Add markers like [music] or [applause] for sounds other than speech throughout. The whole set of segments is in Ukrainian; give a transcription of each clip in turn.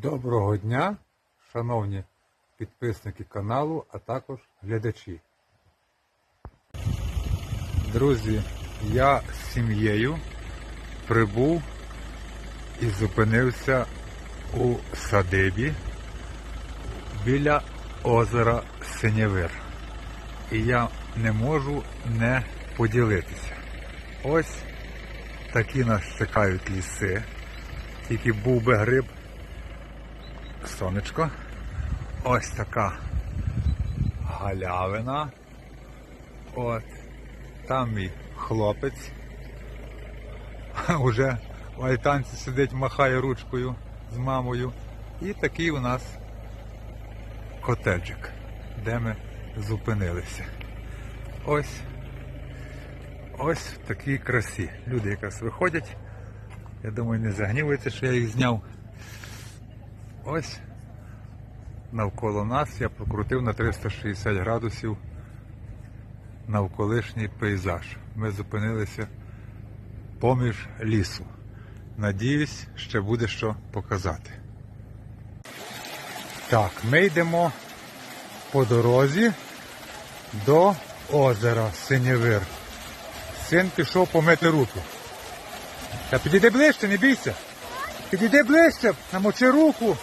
Доброго дня, шановні підписники каналу, а також глядачі. Друзі, я з сім'єю прибув і зупинився у садибі біля озера Синєвир. І я не можу не поділитися. Ось такі нас чекають ліси. Тільки був би гриб, сонечко. Ось така галявина. От. Там мій хлопець. [laughs] Уже в альтанці сидить, махає ручкою з мамою. І такий у нас котеджик, де ми зупинилися. Ось. Ось в такій красі. Люди якраз виходять. Я думаю, не загнівується, що я їх зняв. Ось навколо нас я прокрутив на 360 градусів навколишній пейзаж. Ми зупинилися поміж лісу. Надіюсь, ще буде що показати. Так, ми йдемо по дорозі до озера Синєвир. Син пішов помити руки. Та підійди ближче, не бійся. Підійди ближче, намочи руку.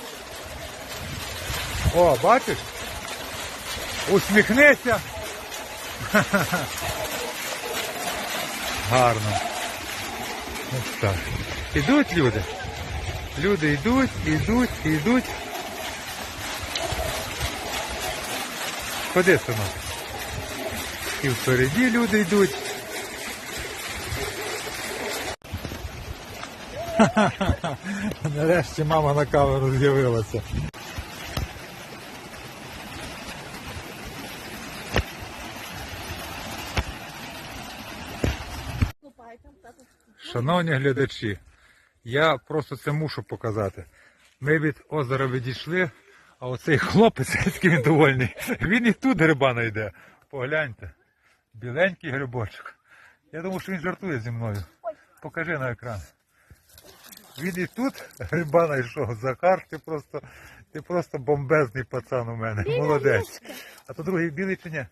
О, бачиш? Усміхнися. Гарно. Ось так. Ідуть люди. Люди йдуть, йдуть, йдуть. Ходи, синок. І впереді люди йдуть. [laughs] Нарешті мама на камеру з'явилася. Шановні глядачі, я просто це мушу показати. Ми від озера відійшли, а оцей хлопець, він довольний, він і тут гриба знайде. Погляньте. Біленький грибочок. Я думав, що він жартує зі мною. Покажи на екран. Він і тут гриба знайшов. Захар, ти просто, ти просто бомбезний пацан у мене. Молодець. А то другий білий чи ні?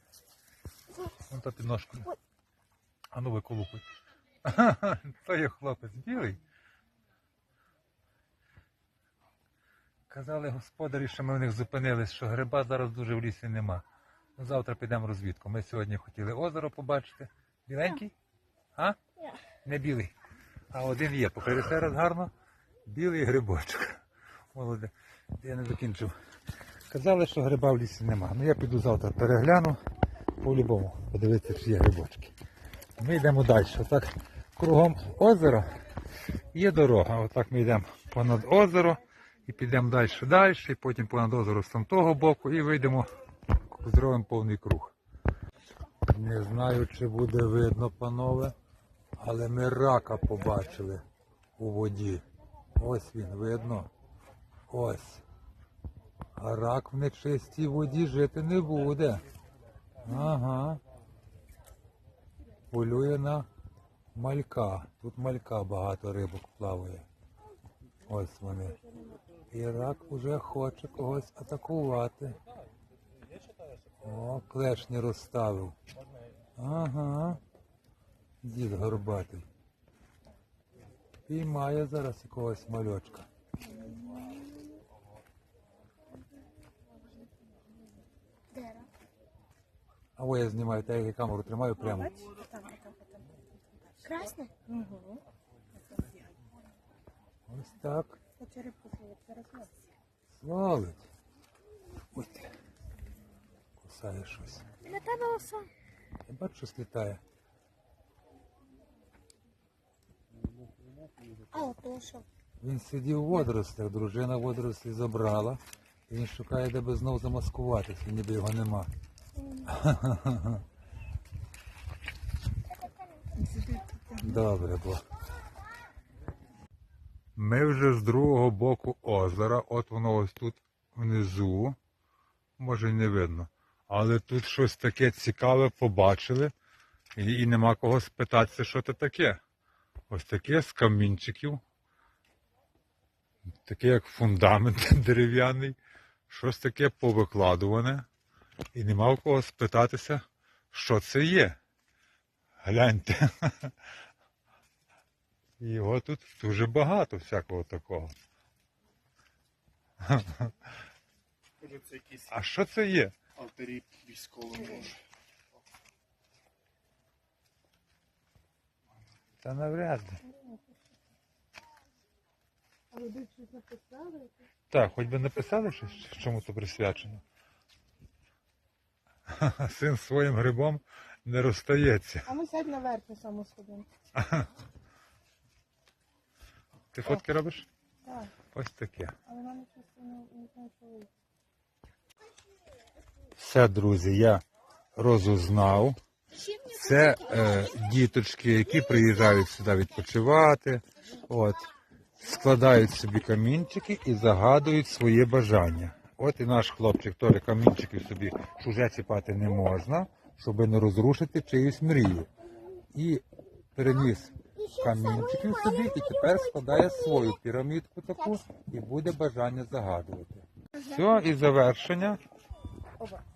Вон то під ножкою. А ну виколупуй. [laughs] То є хлопець білий. Казали господарі, що ми в них зупинились, що гриба зараз дуже в лісі нема. Ну, завтра підемо розвідку. Ми сьогодні хотіли озеро побачити. Біленький? А? Не білий. А один є. Покажи ще раз гарно. Білий грибочок. Молоде. Я не закінчив. Казали, що гриба в лісі нема. Ну я піду завтра перегляну. По-любому. Подивитися, чи є грибочки. Ми йдемо далі. Отак кругом озера є дорога. Отак ми йдемо понад озеро і підемо далі далі, і потім понад озеро з того боку і вийдемо, зробимо повний круг. Не знаю, чи буде видно, панове, але ми рака побачили у воді. Ось він, видно. Ось. А рак в нечистій воді жити не буде. Ага. Полює на малька. Тут малька багато рибок плаває. Ось вони. І рак уже хоче когось атакувати. О, клешні розставив. Ага. Дід горбатий. Піймає зараз якогось мальочка. А я знімаю, та я камеру тримаю прямо. Красне? Угу. Ось так. Хочу рибку Свалить. Ось. Кусає щось. Для тебе оса. Я бачу, щось літає. А, от то що? Він сидів у водоростях, дружина водорослі забрала. І він шукає, де би знов замаскуватися, ніби його нема. [laughs] Добре було. Ми вже з другого боку озера, от воно ось тут внизу. Може й не видно. Але тут щось таке цікаве побачили. І, і нема кого спитатися, що це таке. Ось таке з камінчиків. таке як фундамент [laughs] дерев'яний, щось таке повикладуване. І нема в кого спитатися, що це є. Гляньте. [laughs] І Його тут дуже багато всякого такого. Може це якісь А що це є? алтарі військовим може. Та навряд ли. Але ви щось написали? Так, хоч би написали щось, чому то присвячено. Син з своїм грибом не розстається. А ми сядь наверх на саму сходинку. [laughs] Ти фотки робиш? Так, Ось таке. але нам щось не, знайшли. Все, друзі, я розузнав. Це е, діточки, які приїжджають сюди відпочивати, от, складають собі камінчики і загадують своє бажання. От і наш хлопчик теж камінчиків собі чуже чіпати не можна, щоб не розрушити чиюсь мрію. І переніс камінчиків собі і тепер складає свою пірамідку таку і буде бажання загадувати. Все, і завершення.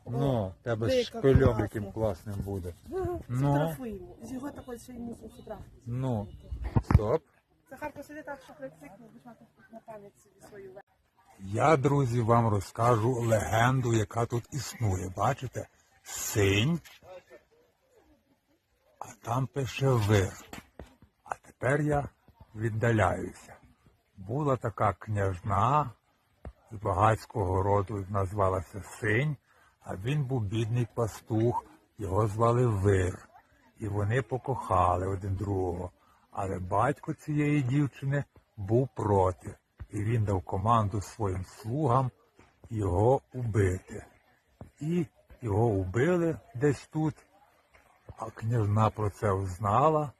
Ну, тебе Дико шпильом яким класним буде. [laughs] Ну, Фотографуємо. З його такої ще й мусив фотографію. ну, стоп. Захарко сиди так, що прицикнув, будеш мати на пам'ять собі свою. Я, друзі, вам розкажу легенду, яка тут існує. Бачите? Синь, а там пише вир. Тепер я віддаляюся. Була така княжна з багатського роду, назвалася Синь, а він був бідний пастух, його звали Вир. І вони покохали один другого. Але батько цієї дівчини був проти, і він дав команду своїм слугам його убити. І його убили десь тут, а княжна про це узнала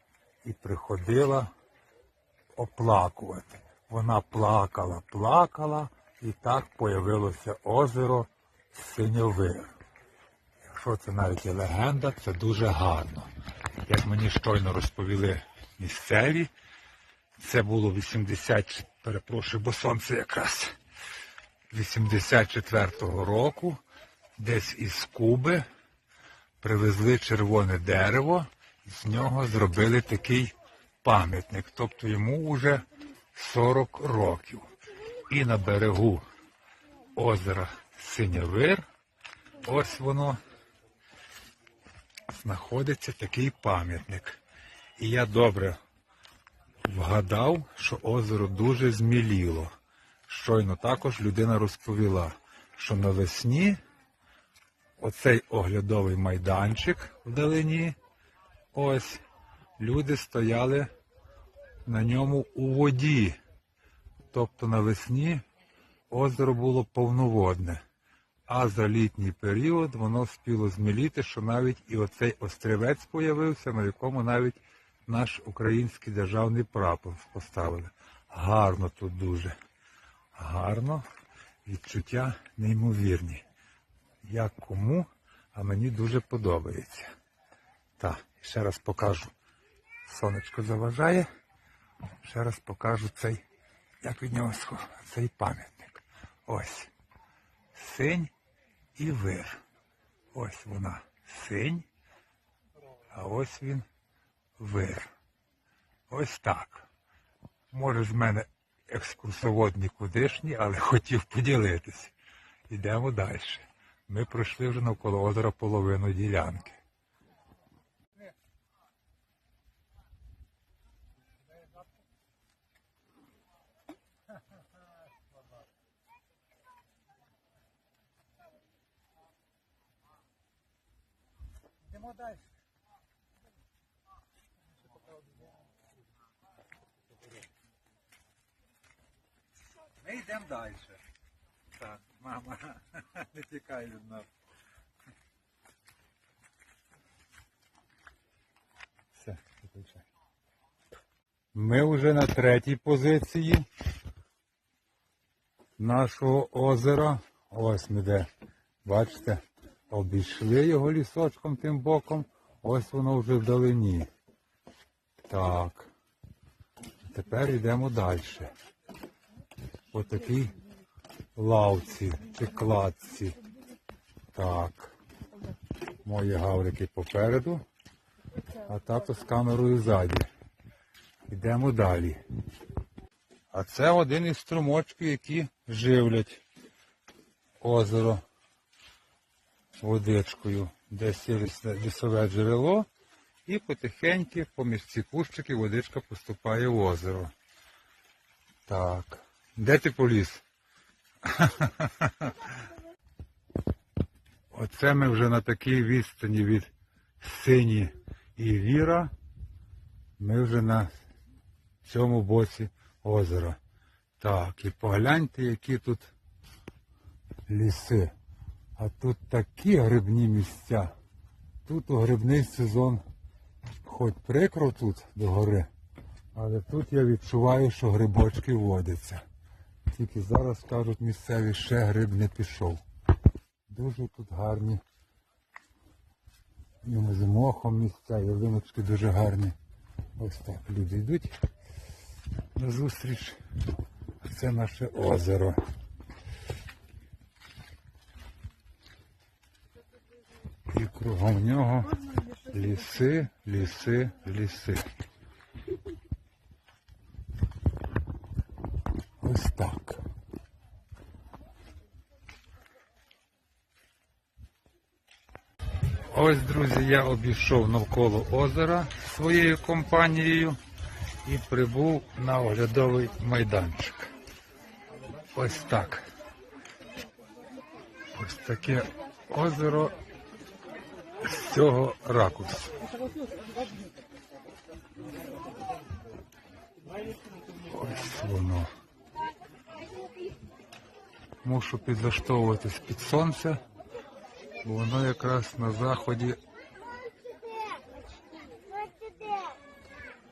і приходила оплакувати. Вона плакала, плакала, і так появилося озеро Синьовир. Якщо це навіть і легенда, це дуже гарно. Як мені щойно розповіли місцеві, це було 80, перепрошую, бо сонце якраз 84-го року, десь із Куби привезли червоне дерево, з нього зробили такий пам'ятник. Тобто йому вже 40 років. І на берегу озера Синявир, ось воно знаходиться такий пам'ятник. І я добре вгадав, що озеро дуже зміліло. Щойно також людина розповіла, що навесні оцей оглядовий майданчик вдалині, ось люди стояли на ньому у воді. Тобто навесні озеро було повноводне, а за літній період воно спіло зміліти, що навіть і оцей острівець появився, на якому навіть наш український державний прапор поставили. Гарно тут дуже. Гарно, відчуття неймовірні. Як кому, а мені дуже подобається. Так, ще раз покажу. Сонечко заважає. Ще раз покажу цей, як від нього схо- цей пам'ятник. Ось. Синь і вир. Ось вона синь, а ось він вир. Ось так. Може, з мене екскурсовод нікудишній, але хотів поділитись. Йдемо далі. Ми пройшли вже навколо озера половину ділянки. Йдемо далі. Ми йдемо далі. Так, мама, [laughs] не тікай від нас. Все, виключай. Ми вже на третій позиції нашого озера. Ось ми де. Бачите, обійшли його лісочком тим боком. Ось воно вже вдалині. Так. Тепер йдемо далі. по лавці чи кладці. Так. Мої гаврики попереду, а тато з камерою ззаді. Йдемо далі. А це один із струмочків, які живлять озеро водичкою. Десь є лісове джерело, і потихеньки поміж ці кущики водичка поступає в озеро. Так. Де ти поліз? [laughs] Оце ми вже на такій відстані від сині і віра. Ми вже на цьому боці озера. Так, і погляньте, які тут ліси. А тут такі грибні місця. Тут у грибний сезон, хоч прикро тут до гори, але тут я відчуваю, що грибочки водяться. Тільки зараз кажуть місцеві, ще гриб не пішов. Дуже тут гарні. Ну, з мохом місця, ялиночки дуже гарні. Ось так люди йдуть на зустріч. Це наше озеро. І кругом нього ліси, ліси, ліси. Ось так. Ось, друзі, я обійшов навколо озера своєю компанією і прибув на оглядовий майданчик. Ось так. Ось таке озеро з цього ракурсу. Ось воно. Мушу підлаштовуватись під сонце, бо воно якраз на заході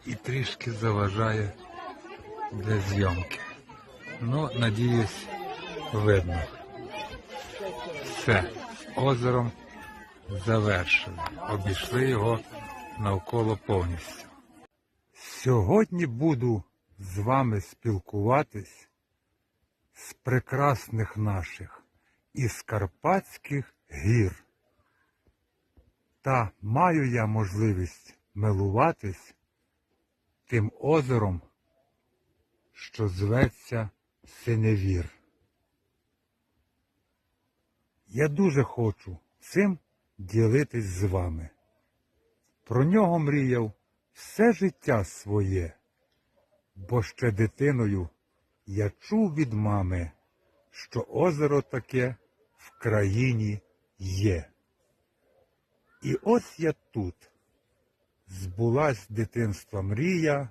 і трішки заважає для зйомки. Ну, надіюсь, видно. Все, озером завершено. Обійшли його навколо повністю. Сьогодні буду з вами спілкуватись з прекрасних наших із Карпатських гір. Та маю я можливість милуватись тим озером, що зветься Синевір. Я дуже хочу цим ділитись з вами. Про нього мріяв все життя своє, бо ще дитиною я чув від мами, що озеро таке в країні є. І ось я тут. Збулась дитинства мрія,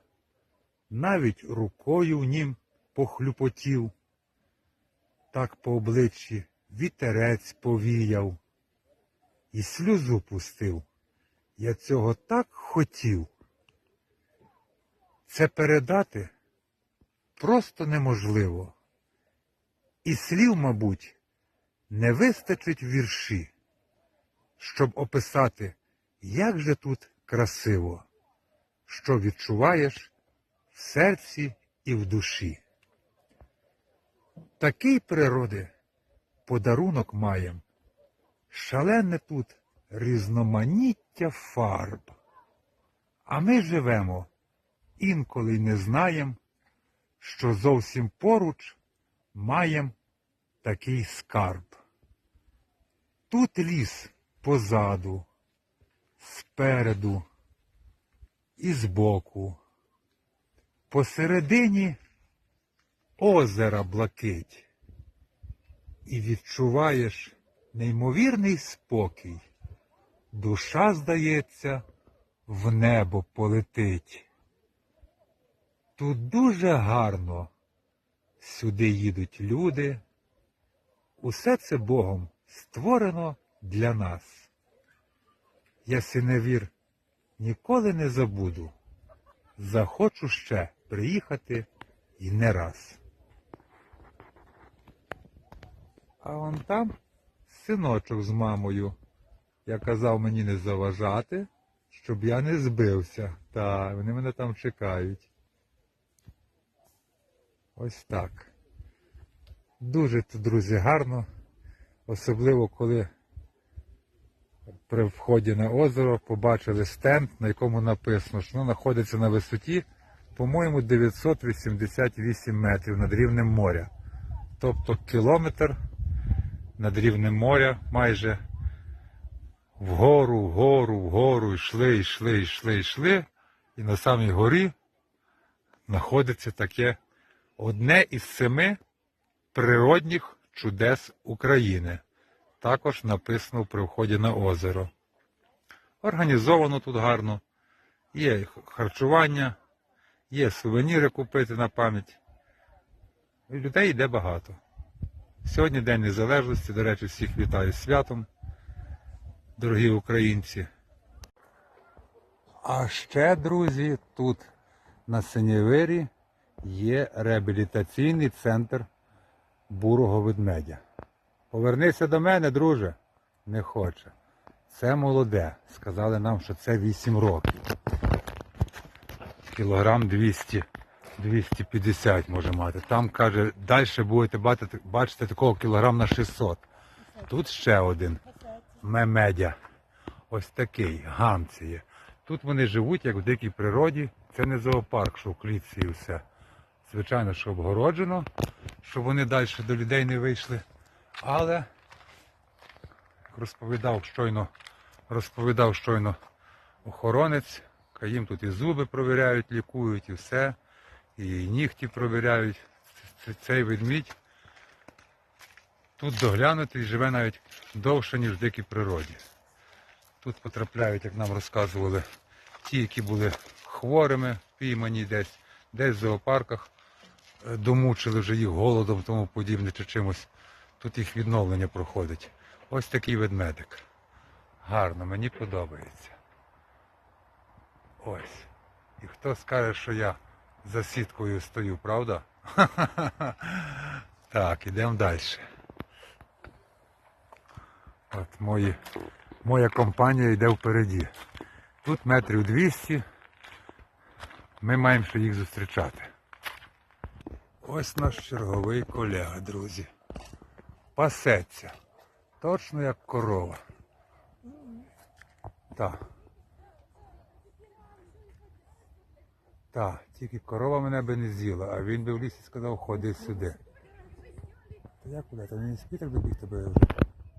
навіть рукою в нім похлюпотів, так по обличчі вітерець повіяв і сльозу пустив. Я цього так хотів. Це передати просто неможливо. І слів, мабуть, не вистачить вірші, щоб описати, як же тут красиво, що відчуваєш в серці і в душі. Такий природи подарунок маєм, шалене тут різноманіття фарб. А ми живемо, інколи й не знаєм, що зовсім поруч маєм такий скарб. Тут ліс позаду, спереду і збоку. Посередині озера блакить. І відчуваєш неймовірний спокій. Душа, здається, в небо полетить. Тут дуже гарно. Сюди їдуть люди. Усе це Богом створено для нас. Я синевір ніколи не забуду. Захочу ще приїхати і не раз. А вон там синочок з мамою. Я казав мені не заважати, щоб я не збився. Та, вони мене там чекають. Ось так. Дуже тут, друзі, гарно. Особливо коли при вході на озеро побачили стенд, на якому написано, що воно знаходиться на висоті, по-моєму, 988 метрів над рівнем моря. Тобто кілометр над рівнем моря майже вгору, вгору, вгору, йшли, йшли, йшли, йшли. І на самій горі знаходиться таке одне із семи природних чудес України. Також написано при вході на озеро. Організовано тут гарно. Є харчування, є сувеніри купити на пам'ять. Людей йде багато. Сьогодні День Незалежності, до речі, всіх вітаю святом, дорогі українці. А ще, друзі, тут на Синєвирі є реабілітаційний центр бурого ведмедя. Повернися до мене, друже. Не хоче. Це молоде. Сказали нам, що це 8 років. Кілограм 200, 250 може мати. Там каже, далі будете бачити, бачити такого кілограм на 600. Тут ще один мемедя. Ось такий, гамці є. Тут вони живуть, як в дикій природі. Це не зоопарк, що в клітці і все. Звичайно, що обгороджено, щоб вони далі до людей не вийшли. Але, розповідав щойно, розповідав щойно охоронець, їм тут і зуби провіряють, лікують, і все, і нігті провіряють. Цей ведмідь тут доглянутий живе навіть довше, ніж в дикій природі. Тут потрапляють, як нам розказували, ті, які були хворими, піймані десь, десь в зоопарках, е, домучили вже їх голодом, тому подібне чи чимось. Тут їх відновлення проходить. Ось такий ведмедик. Гарно, мені подобається. Ось. І хто скаже, що я за сіткою стою, правда? [laughs] Так, ідемо далі. От мої, моя компанія йде впереді. Тут метрів 200. Ми маємо ще їх зустрічати. Ось наш черговий колега, друзі. Пасеться. Точно як корова. Так. Так, тільки корова мене би не з'їла, а він би в лісі сказав, ходи сюди. Та я куди? Та не спіть, так добіг тебе вже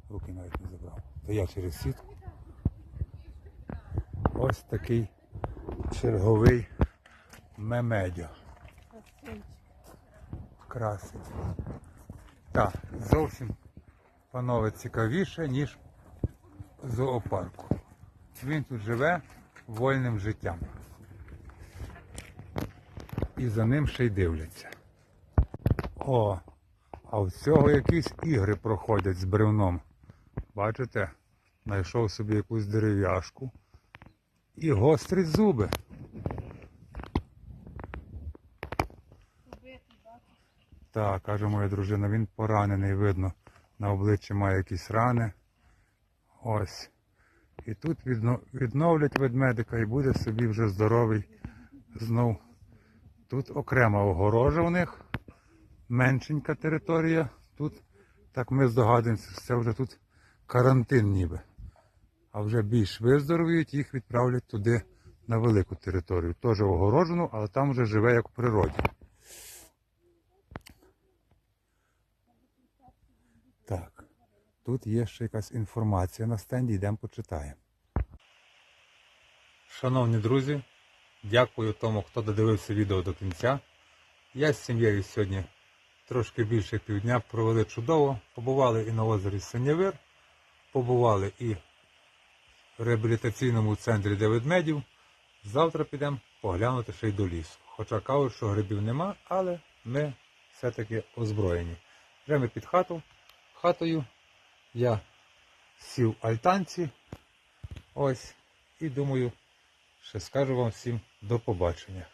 руки навіть не забрав. Та я через сітку. Ось такий черговий мемедьо. Красить. Так, зовсім, панове, цікавіше, ніж зоопарку. Він тут живе вольним життям. І за ним ще й дивляться. О, а в цього якісь ігри проходять з бревном. Бачите? Знайшов собі якусь дерев'яшку і гострить зуби. Так, каже моя дружина, він поранений, видно. На обличчі має якісь рани. Ось. І тут відновлять ведмедика і буде собі вже здоровий знов. Тут окрема огорожа у них, меншенька територія. Тут, так ми здогадуємося, що це вже тут карантин ніби. А вже більш виздоровіють, їх відправлять туди на велику територію. Теж огорожену, але там вже живе як в природі. Так, тут є ще якась інформація на стенді, йдемо почитаємо. Шановні друзі, дякую тому, хто додивився відео до кінця. Я з сім'єю сьогодні трошки більше півдня провели чудово. Побували і на озері Синявир, побували і в реабілітаційному центрі для ведмедів. Завтра підемо поглянути ще й до лісу. Хоча кажуть, що грибів нема, але ми все-таки озброєні. Вже ми під хату, хатою. Я сів альтанці. Ось. І думаю, ще скажу вам всім до побачення.